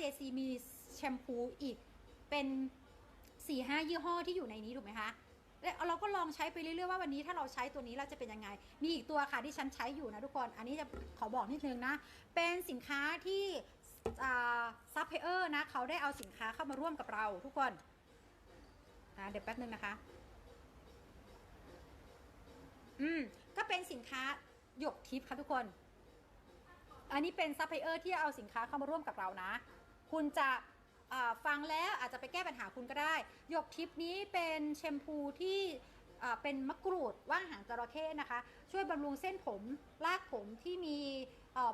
JC มีแชมพูอีกเป็น4ี่ห้ายี่ห้อที่อยู่ในนี้ถูกไหมคะแล้วเราก็ลองใช้ไปเรื่อยๆว่าวันนี้ถ้าเราใช้ตัวนี้เราจะเป็นยังไง มีอีกตัวค่ะที่ฉันใช้อยู่นะทุกคน อันนี้จะขอบอกนิดนึงนะ เป็นสินค้าที่ซัพพลายเออร์นะเขาได้เอาสินค้าเข้ามาร่วมกับเราทุกคนเดี๋ยวแป๊บนึงนะคะ อืม ก็เป็นสินค้าหยกทิพย์ค่ะทุกคน อันนี้เป็นซัพพลายเออร์ที่เอาสินค้าเข้ามาร่วมกับเรานะ คุณจะฟังแล้วอาจจะไปแก้ปัญหาคุณก็ได้ หยกทิพย์นี้เป็นแชมพูที่เป็นมะกรูดว่างหางจระเข้นะคะ ช่วยบำรุงเส้นผมลากผมที่มี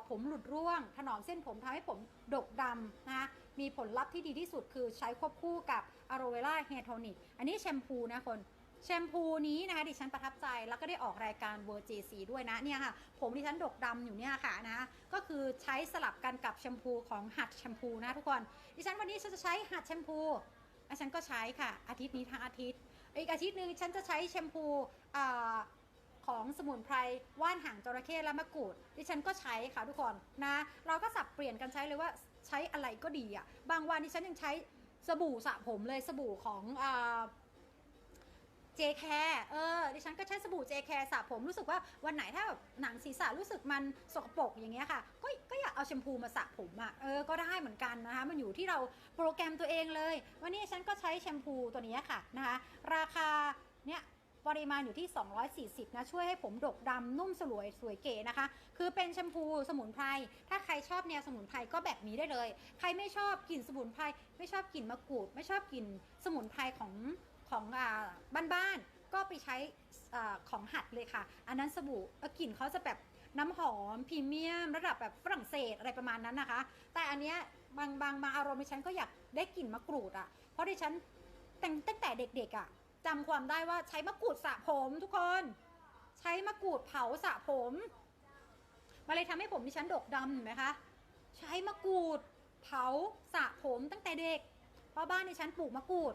ผมหลุดร่วง ถนอมเส้นผมทำให้ผมดกดำนะคะมีผลลัพธ์ที่ดีที่สุดคือใช้ควบคู่กับอะโรเวล่าเฮโทนิกอันนี้แชมพูนะคน แชมพูนี้นะคะดิฉันประทับใจแล้วก็ได้ออกรายการเวอร์เจซีด้วยนะเนี่ยค่ะ ผมดิฉันดกดำอยู่เนี่ยค่ะนะก็คือใช้สลับกันกับแชมพูของหัดแชมพูนะทุกคน ดิฉันวันนี้ฉันจะใช้หัดแชมพูอะฉันก็ใช้ค่ะ อาทิตย์นี้ทั้งอาทิตย์ อีกอาทิตย์หนึ่งฉันจะใช้แชมพูอของสมุนไพรว่านหางจระเข้และมะกรูดดิฉันก็ใช้ค่ะทุกคนนะเราก็สับเปลี่ยนกันใช้เลยว่าใช้อะไรก็ดีอะบางวันดิฉันยังใช้สบู่สระผมเลยสบู่ของอ เจแคร์เออดิฉันก็ใช้สบู่เจแคร์สระผมรู้สึกว่าวันไหนถ้าแบบหนังศีรษะรู้สึกมันสกปรกอย่างเงี้ยค่ะ ก็ก็อยากเอาแชมพูมาสระผมอะ่ะเออก็ได้เหมือนกันนะคะ มันอยู่ที่เราโปรแกรมตัวเองเลย วันนี้ฉันก็ใช้แชมพูตัวนี้ค่ะนะคะราคาเนี่ยปริมาณอยู่ที่ 240 นะ ช่วยให้ผมดกดำนุ่มสลวยสวยเก๋นะคะ คือเป็นแชมพูสมุนไพร ถ้าใครชอบแนวสมุนไพรก็แบบนี้ได้เลย ใครไม่ชอบกลิ่นสมุนไพร ไม่ชอบกลิ่นมะกรูด ไม่ชอบกลิ่นสมุนไพรของ ของอ่าบ้านๆก็ไปใช้ของหัดเลยค่ะ อันนั้นสบู่กลิ่นเขาจะแบบน้ำหอมพรีเมียม ระดับแบบฝรั่งเศสอะไรประมาณนั้นนะคะ แต่อันเนี้ยบางบางบาอารมณ์ดิฉันก็อยากได้กลิ่นมะกรูดอะ่ะ เพราะดิฉันแต่งตั้งแต่เด็กๆอะ่ะจำความได้ว่าใช้มะกรูดสระผมทุกคน ใช้มะกรูดเผาสระผมมาเลยทำให้ผมดิฉันดกดำเห็นไหมคะใช้มะกรูดเผาสระผมตั้งแต่เด็กเพราะบ้านดิฉันปลูกมะกรูด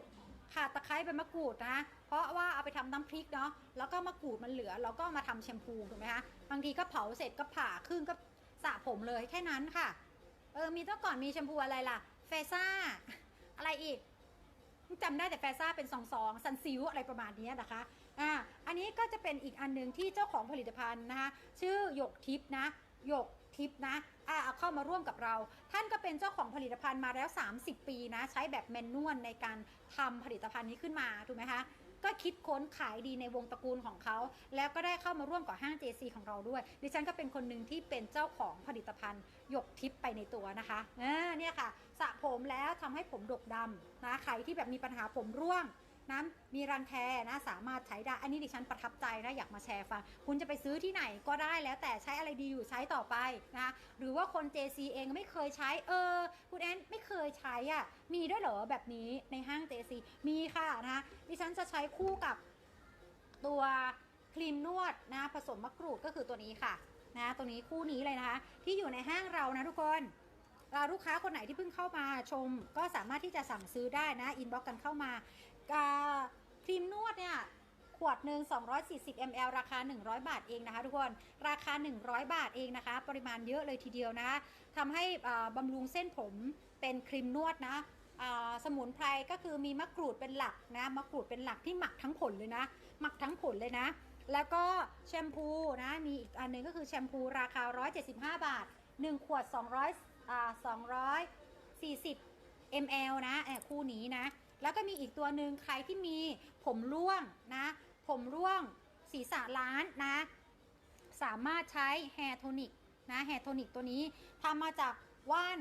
ขาดตะไคร้เป็นมะกรูดนะเพราะว่าเอาไปทำน้ำพริกเนาะแล้วก็มะกรูดมันเหลือเราก็มาทำแชมพูถูกไหมคะบางทีก็เผาเสร็จก็ผ่าครึ่งก็สระผมเลยแค่นั้นค่ะเออมีตั้งก่อนมีแชมพูอะไรล่ะเฟซ่าอะไรอีกจำได้แต่แฟซ่าเป็นซองๆซันซิวอะไรประมาณนี้นะคะ อ่าอันนี้ก็จะเป็นอีกอันหนึ่งที่เจ้าของผลิตภัณฑ์นะคะชื่อหยกทิพย์นะหยกทิพนะอ่าเข้ามาร่วมกับเรา ท่านก็เป็นเจ้าของผลิตภัณฑ์มาแล้ว 30 ปีนะ ใช้แบบแมนนวลในการทำผลิตภัณฑ์นี้ขึ้นมา ถูกไหมคะ ก็คิดค้นขายดีในวงตระกูลของเขา แล้วก็ได้เข้ามาร่วมกับห้าง JC ของเราด้วย ดิฉันก็เป็นคนหนึ่งที่เป็นเจ้าของผลิตภัณฑ์หยกทิพไปในตัวนะคะอ่าเนี่ยค่ะ สระผมแล้วทำให้ผมดกดำนะ ใครที่แบบมีปัญหาผมร่วง นะมีรังแคนะสามารถใช้ได้ อันนี้ดิฉันประทับใจนะอยากมาแชร์ฟัง คุณจะไปซื้อที่ไหนก็ได้แล้วแต่ใช้อะไรดีอยู่ใช้ต่อไปนะหรือว่าคน JC เองไม่เคยใช้เออคุณแอนไม่เคยใช้อะ่ะมีด้วยเหรอแบบนี้ในห้าง JC มีค่ะนะดิฉันจะใช้คู่กับตัวครีมนวดนะผสมมะกรูดก็คือตัวนี้ค่ะนะตัวนี้คู่นี้เลยนะคะ ที่อยู่ในห้างเรานะทุกคนเราลูกค้าคนไหนที่เพิ่งเข้ามาชม ก็สามารถที่จะสั่งซื้อได้นะอินบ็อกกันเข้ามา ครีมนวดเนี่ยขวดหนึ่ง240 ml ราคา 100 บาทเองนะคะ ทุกคน ราคา 100 บาทเองนะคะ ปริมาณเยอะเลยทีเดียวนะคะทำให้บำรุงเส้นผมเป็นครีมนวดนะสมุนไพรก็คือมีมะกรูดเป็นหลักนะมะกรูดเป็นหลักที่หมักทั้งผลเลยนะ หมักทั้งผลเลยนะ แล้วก็แชมพูนะ มีอีกอันหนึงก็คือแชมพูราคา 175 บาท 1 ขวด 200อ่า240 ml นะแอบคู่นี้นะ แล้วก็มีอีกตัวหนึ่งใครที่มีผมร่วงนะ ผมร่วงศีรษะล้านนะ สามารถใช้แฮร์โทนิกนะแฮร์โทนิกตัวนี้ทำมาจากว่าน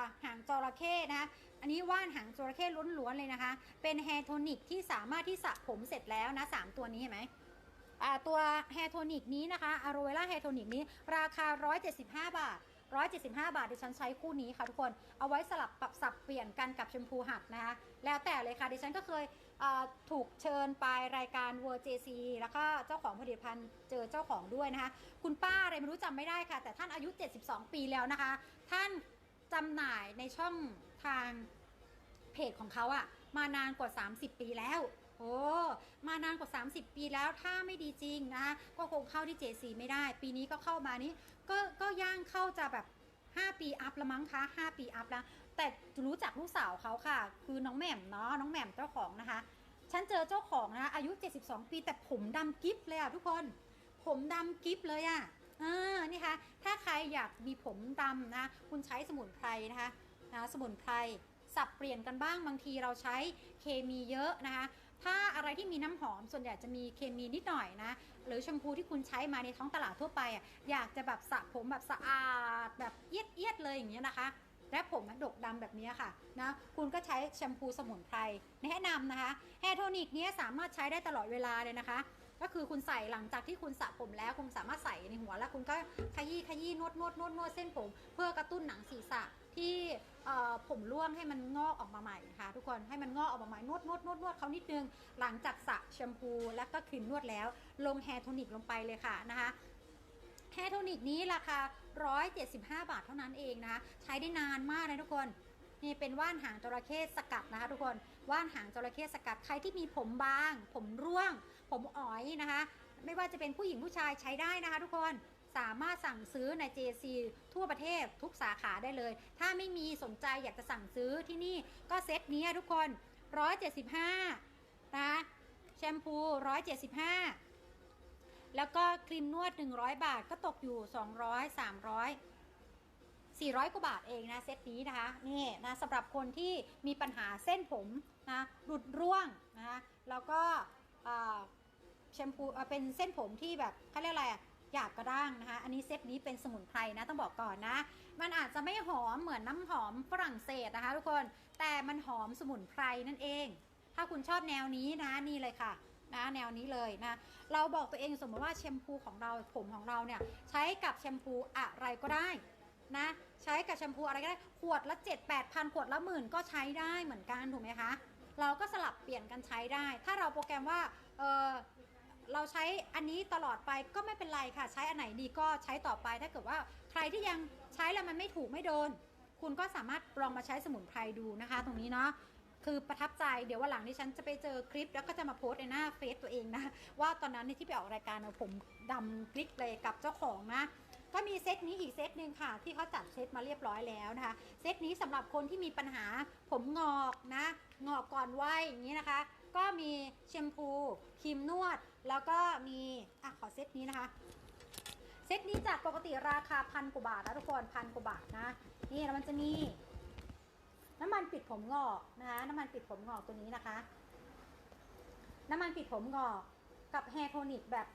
าหางจระเข้นะ อันนี้ว่านหางจระเข้ล้วนๆเลยนะคะ เป็นแฮร์โทนิกที่สามารถที่สระผมเสร็จแล้วนะสามตัวนี้เห็นไหมตัวแฮร์โทนิกนี้นะคะอโรเวล่าแฮร์โทนิกนี้ราคา 175 บาท 175 บาทดิฉันใช้คู่นี้ค่ะทุกคนเอาไว้สลับปรับสับเปลี่ยนกันกับแชมพูหัดนะคะแล้วแต่เลยค่ะดิฉันก็เคยถูกเชิญไปรายการ w o r l d JC แล้วก็เจ้าของผลิตภัณฑ์เจอเจ้าของด้วยนะคะ คุณป้าอะไรไม่รู้จำไม่ได้ค่ะ แต่ท่านอายุ 72 ปีแล้วนะคะ ท่านจำหน่ายในช่องทางเพจของเขาอะมานานกว่า 30 ปีแล้ว โอ้มานานกว่า 30 ปีแล้วถ้าไม่ดีจริงนะก็คงเข้าที่ JC ไม่ได้ ปีนี้ก็เข้ามานี้ก็ก็ย่างเข้าจะแบบ 5 ปีอัพละมั้งคะ5ปีอัพแล้วแต่รู้จักลูกสาวเขาค่ะ คือน้องแหม่มเนาะน้องแหม่มเจ้าของนะคะ ฉันเจอเจ้าของนะอายุ 72 ปีแต่ผมดำกิ๊บเลยอะทุกคน ผมดำกิ๊บเลยอะอ่านี่ค่ะถ้าใครอยากมีผมดำนะคุณใช้สมุนไพรนะคะนะสมุนไพรสับเปลี่ยนกันบ้างบางทีเราใช้เคมีเยอะนะคะ ถ้าอะไรที่มีน้ำหอมส่วนใหญ่จะมีเคมีนิดหน่อยนะ หรือแชมพูที่คุณใช้มาในท้องตลาดทั่วไปอะอยากจะแบบสระผมแบบสะอาดแบบเอียดเอียดเลยอย่างเงี้ยนะคะและผมมันดกดำแบบนี้ค่ะนะคุณก็ใช้แชมพูสมุนไพรแนะนำนะคะแฮร์โทนิกเนี้ยสามารถใช้ได้ตลอดเวลาเลยนะคะ ก็คือคุณใส่หลังจากที่คุณสระผมแล้วคุณสามารถใส่ในหัวแล้วคุณก็ขยี้ขยี้นวดนวดนวดนวดเส้นผม เพื่อกระตุ้นหนังศีรษะ ที่ผมร่วงให้มันงอกออกมาใหม่นะคะทุกคนให้มันงอกออกมาใหม่นวดนวดนวดนวดเขานิดนึงหลังจากสระแชมพูแล้วก็ครีมนวดแล้ว ลงแฮร์โทนิกลงไปเลยค่ะนะคะแฮร์โทนิกนี้ราคา 175 บาทเท่านั้นเองนะคะใช้ได้นานมากเลยทุกคนนี่เป็นว่านหางจระเข้สกัดนะคะทุกคนว่านหางจระเข้สกัดใครที่มีผมบาง ผมร่วง ผมอ๋อยนะคะ ไม่ว่าจะเป็นผู้หญิงผู้ชายใช้ได้นะคะ ทุกคน สามารถสั่งซื้อใน JC ทั่วประเทศทุกสาขาได้เลย ถ้าไม่มีสนใจอยากจะสั่งซื้อที่นี่ก็เซตนี้ทุกคน 175นะแชมพู 175 แล้วก็ครีมนวด 100 บาทก็ตกอยู่ 200 300 400 กว่าบาทเองนะเซตนี้นะคะนี่นะสำหรับคนที่มีปัญหาเส้นผมนะหลุดร่วงนะคะแล้วก็แชมพูเป็นเส้นผมที่แบบเขาเรียกอะไรอะ หยาบกระด้างนะคะ อันนี้เซตนี้เป็นสมุนไพรนะต้องบอกก่อนนะ มันอาจจะไม่หอมเหมือนน้ำหอมฝรั่งเศสนะคะ ทุกคนแต่มันหอมสมุนไพรนั่นเอง ถ้าคุณชอบแนวนี้นะนี่เลยค่ะนะแนวนี้เลยนะเราบอกตัวเองสมมติว่าแชมพูของเราผมของเราเนี่ยใช้กับแชมพูอะไรก็ได้นะใช้กับแชมพูอะไรก็ได้ขวดละ 7 8พันขวดละหมื่นก็ใช้ได้เหมือนกันถูกไหมคะ เราก็สลับเปลี่ยนกันใช้ได้ ถ้าเราโปรแกรมว่าเออ เราใช้อันนี้ตลอดไปก็ไม่เป็นไรค่ะ ใช้อันไหนดีก็ใช้ต่อไป ถ้าเกิดว่าใครที่ยังใช้แล้วมันไม่ถูกไม่โดน คุณก็สามารถลองมาใช้สมุนไพรดูนะคะ ตรงนี้เนาะคือประทับใจเดี๋ยววันหลังที่ฉันจะไปเจอคลิป แล้วก็จะมาโพสต์ในหน้าเฟซตัวเองนะ ว่าตอนนั้นที่ไปออกรายการผมดำกลิกเลยกับเจ้าของนะก็มีเซตนี้อีกเซตหนึ่งค่ะ ที่เขาจัดเซตมาเรียบร้อยแล้วนะคะ เซตนี้สำหรับคนที่มีปัญหาผมงอกนะ งอกก่อนวัยอย่างนี้นะคะ ก็มีแชมพูครีมนวด แล้วก็มีอะขอเซตนี้นะคะ เซตนี้จากปกติราคาพันกว่าบาทนะทุกคนพันกว่าบาทนะ นี่แล้วมันจะมี น้ำมันปิดผมงอกนะคะน้ำมันปิดผมงอกตัวนี้นะคะ น้ำมันปิดผมงอกกับแฮร์โทนิกแบบ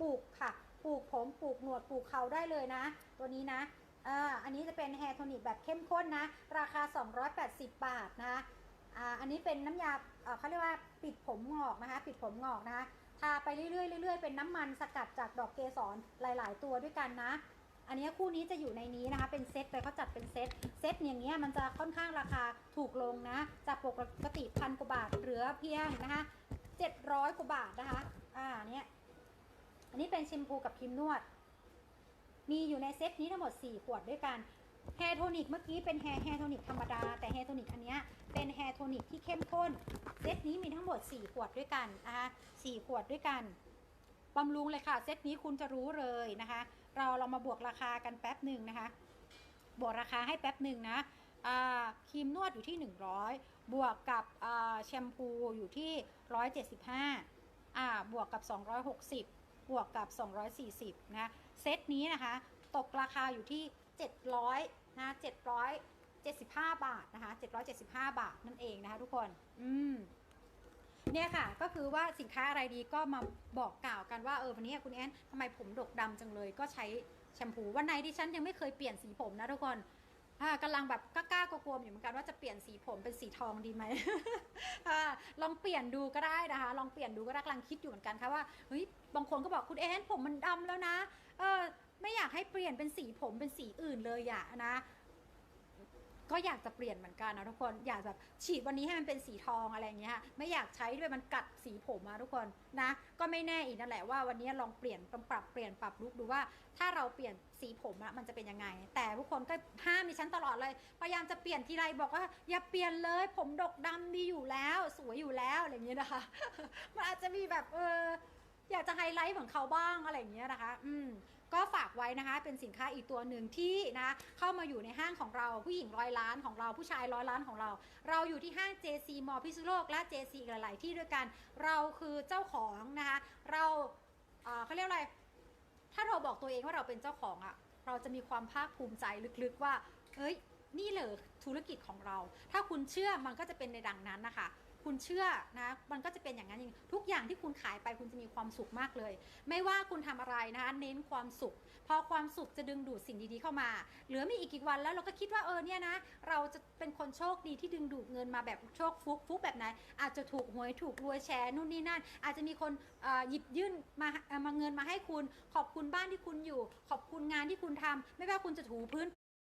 ปลูกค่ะ ปลูกผมปลูกหนวดปลูกเขาได้เลยนะ ตัวนี้นะอ่าอันนี้จะเป็นแฮร์โทนิกแบบเข้มข้นนะ ราคา 280 บาทนะอ่าอันนี้เป็นน้ำยาเออเขาเรียกว่าปิดผมงอกนะคะ ปิดผมงอกนะคะ ทาไปเรื่อยๆเรื่อยๆเป็นน้ำมันสกัดจากดอกเกสรหลาย ๆ ตัวด้วยกันนะ อันนี้คู่นี้จะอยู่ในนี้นะคะ เป็นเซตเลยเขาจัดเป็นเซตเซตอย่างเงี้ยมันจะค่อนข้างราคาถูกลงนะ จากปกติพันกว่าบาทเหลือเพียงนะคะ700กว่าบาทนะคะ อ่าเนี้ยอันนี้เป็นแชมพูกับครีมนวด มีอยู่ในเซตนี้ทั้งหมด4ขวดด้วยกันแฮร์โทนิกเมื่อกี้เป็นแฮร์แฮร์โทนิกธรรมดา แต่แฮร์โทนิกอันเนี้ยเป็นแฮร์โทนิกที่เข้มข้น เซตนี้มีทั้งหมด 4 ขวดด้วยกันนะคะ4ขวดด้วยกันบำรุงเลยค่ะ เซตนี้คุณจะรู้เลยนะคะ เราเรามาบวกราคากันแป๊บหนึ่งนะคะ บวกราคาให้แป๊บหนึ่งนะครีมนวดอยู่ที่ 100 บวกกับแชมพูอยู่ที่ 175อ่าบวกกับ 260บวกกับ 240 นะ เซตนี้นะคะ ตกราคาอยู่ที่ 700 นะ 775 บาทนะคะ 775 บาทนั่นเองนะคะทุกคน อืมเนี่ยค่ะ ก็คือว่าสินค้าอะไรดีก็มาบอกกล่าวกันว่าเออวันนี้คุณแอนทำไมผมดกดำจังเลย ก็ใช้แชมพูวันไหนดิฉันยังไม่เคยเปลี่ยนสีผมนะทุกคนกำลังแบบกล้ากลัวๆอยู่เหมือนกันว่าจะเปลี่ยนสีผมเป็นสีทองดีไหมลองเปลี่ยนดูก็ได้นะคะ ลองเปลี่ยนดูก็ได้กำลังคิดอยู่เหมือนกันค่ะว่าเฮ้ยบางคนก็บอกคุณแอนผมมันดำแล้วนะ เออไม่อยากให้เปลี่ยนเป็นสีผมเป็นสีอื่นเลยอะนะ ก็อยากจะเปลี่ยนเหมือนกันนะทุกคนอยากแบบฉีดวันนี้ให้มันเป็นสีทองอะไรอย่างเงี้ยไม่อยากใช้ด้วยมันกัดสีผมมาทุกคนนะ ก็ไม่แน่อีกนั่นแหละว่าวันนี้ลองเปลี่ยนปรับเปลี่ยนปรับลุกดูว่า ถ้าเราเปลี่ยนสีผมอะมันจะเป็นยังไง แต่ทุกคนก็ห้ามมีฉันตลอดเลยพยายามจะเปลี่ยนทีไรบอกว่า อย่าเปลี่ยนเลย ผมดกดำดีอยู่แล้ว สวยอยู่แล้วอะไรอย่างเงี้ยนะคะ มันอาจจะมีแบบเอออยากจะไฮไลท์ของเขาบ้างอะไรอย่างเงี้ยนะคะ อืม ก็ฝากไว้นะคะ เป็นสินค้าอีกตัวหนึ่งที่นะเข้ามาอยู่ในห้างของเราผู้หญิงร้อยล้านของเราผู้ชายร้อยล้านของเรา เราอยู่ที่ห้าง JC มอพิษณุโลกและ JC อีกหลาย ๆ ที่ด้วยกันเราคือเจ้าของนะคะ เราเขาเรียกอะไร ถ้าเราบอกตัวเองว่าเราเป็นเจ้าของอะเราจะมีความภาคภูมิใจลึก ๆ ว่าเฮ้ยนี่เลยธุรกิจของเรา ถ้าคุณเชื่อมันก็จะเป็นในดังนั้นนะคะ คุณเชื่อนะมันก็จะเป็นอย่างนั้นจริงทุกอย่างที่คุณขายไปคุณจะมีความสุขมากเลย ไม่ว่าคุณทำอะไรนะคะเน้นความสุข พอความสุขจะดึงดูดสิ่งดีๆเข้ามา เหลือไม่อีกกี่วันแล้วเราก็คิดว่าเออเนี่ยนะเราจะเป็นคนโชคดีที่ดึงดูดเงินมาแบบโชคฟุกฟุกแบบไหนอาจจะถูกหวยถูกรวยแชร์นู่นนี่นั่น อาจจะมีคนหยิบยื่นมามาเงินมาให้คุณ ขอบคุณบ้านที่คุณอยู่ ขอบคุณงานที่คุณทำไม่ว่าคุณจะถูพื้น